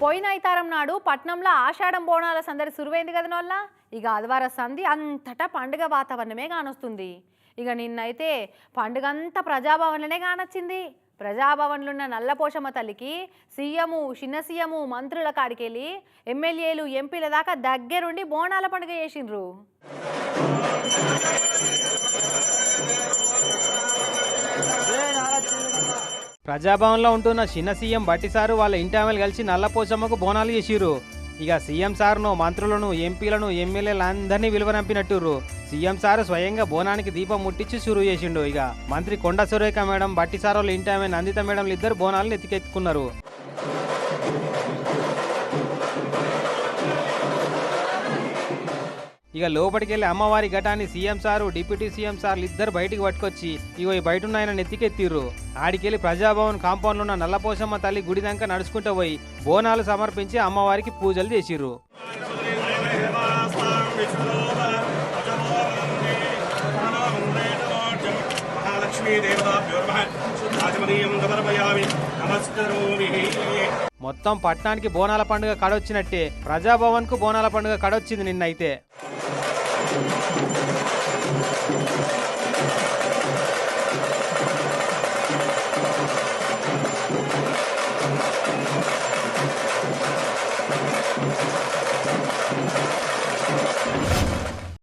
పోయిన ఐతారం నాడు పట్నంలో ఆషాఢం బోనాల సందడి సురువైంది కదా నోళ్ళ? ఇక ఆదివార సంధి అంతటా పండుగ వాతావరణమే కానొస్తుంది. ఇక నిన్నైతే పండుగ అంతా ప్రజాభవన్లోనే కానొచ్చింది. ప్రజాభవన్లో ఉన్న నల్లపోషమ్మ తల్లికి సీఎము చిన్న సీఎము మంత్రుల కాడికెళ్ళి ఎమ్మెల్యేలు ఎంపీల దాకా దగ్గరుండి బోనాల పండుగ చేసిండ్రు. ప్రజాభవన్లో ఉంటున్న చిన్న సీఎం బట్టి సారు వాళ్ళ ఇంటి కలిసి నల్లపోచమ్మకు బోనాలు చేసిర్రు. ఇక సీఎం సార్ను మంత్రులను ఎంపీలను ఎమ్మెల్యేలందరినీ విలువనంపినట్టుర్రు. సీఎం సారు స్వయంగా బోనానికి దీపం ముట్టించి షురు చేసిండు. ఇక మంత్రి కొండ సురేఖ మేడం బట్టి సార్ వాళ్ళ ఇంటి ఆమె నందిత మేడంలు ఇద్దరు బోనాలను ఎత్తికెత్తుకున్నారు. ఇక లోపలికి వెళ్ళి అమ్మవారి ఘటాన్ని సీఎం సారు డిప్యూటీ సీఎం సార్లు ఇద్దరు బయటికి పట్టుకొచ్చి ఇగో ఈ బయట ఉన్న ఆయన నెత్తికెత్తిర్రు ఆడికెళ్ళి ప్రజాభవన్ కాంపౌండ్లో ఉన్న నల్లపోసమ్మ తల్లి గుడి దాకా నడుచుకుంటూ పోయి బోనాలు సమర్పించి అమ్మవారికి పూజలు చేసిర్రు. మొత్తం పట్టణానికి బోనాల పండుగ కడొచ్చినట్టే ప్రజాభవన్కు బోనాల పండుగ కడొచ్చింది నిన్నైతే. Thank